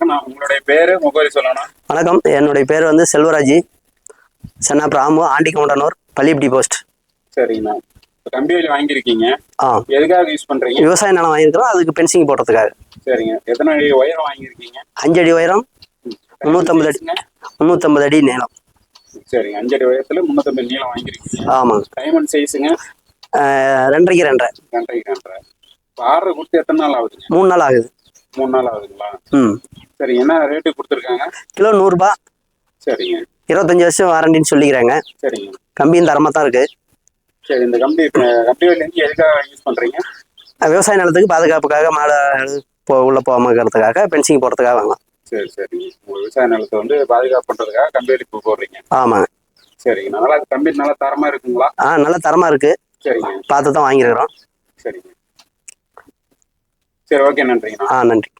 உங்களுடைய பேரு முகவரி சொல்லணும் வணக்கம். என்னுடைய பேர் வந்து செல்வராஜ். சென்னா ராமு ஆண்டி கவுண்டனூர் பள்ளிப்பட்டி போஸ்ட் சரிங்கண்ணா. கம்பி வேலி வாங்கியிருக்கீங்க. ஆ. எதுக்காக யூஸ் பண்றீங்க? விவசாய நிலம் வாங்கியிருக்கிறோம். அதுக்கு பென்சிங் போடுறதுக்காக. சரிங்க. எத்தனை அடி உயரம் வாங்கியிருக்கீங்க? அஞ்சு அடி உயரம் முந்நூற்றம்பது அடி? முந்நூற்றம்பது அடி நீளம். சரிங்க அஞ்சு அடி உயரத்துல முன்னூத்தம்பது நீளம் வாங்கியிருக்கீங்க. ஆமாங்க. டைமண்ட் சைஸுங்க ரெண்டரைக்கு ரெண்டரை. ரெண்டரை. ரெண்டரை ஆர்டர் கொடுத்து எத்தனை நாள் ஆகுதுங்க? மூணு நாள் ஆகுது. மூணு நாள் ஆகுதுங்களா? ம். சரி என்ன ரேட்டு கொடுத்துருக்காங்க? கிலோ நூறுரூபா சரிங்க. இருபத்தஞ்சி வருஷம் வாரண்டின்னு சொல்லிக்கிறாங்க. சரிங்க. கம்பியும் தரமாக தான் இருக்குது சரி இந்த கம்பி கம்பி வேலி எதுக்காக யூஸ் பண்றீங்க? விவசாய நிலத்துக்கு பாதுகாப்புக்காக மாடு போ உள்ளே போகாம இருக்கிறதுக்காக பென்சிங் போடுறதுக்காக வாங்கலாம். சரி சரிங்க உங்க விவசாய நிலத்தை வந்து பாதுகாப்பு பண்றதுக்காக கம்பி வேலி போடுறீங்க. ஆமாங்க. சரிங்க நல்லா கம்பி நல்லா தரமா இருக்குங்களா? ஆ நல்ல தரமாக இருக்குது சரிங்க. பார்த்து தான் வாங்கியிருக்கிறோம். சரிங்க. சரி ஓகே நன்றிங்கண்ணா ஆ நன்றி.